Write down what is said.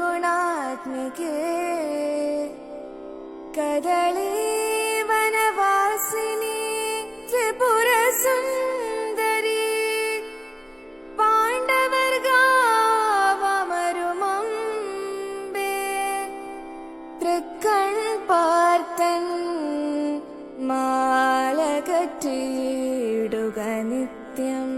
ത്രിഗുണാത്മികേ കദളീ വനവാസിനി ത്രിപുര സുന്ദരി പാണ്ഡവർഗാവമരുമമ്പേ. തൃക്കൺ പാർത്തൻ മാലകറ്റിയിടുക നിത്യം.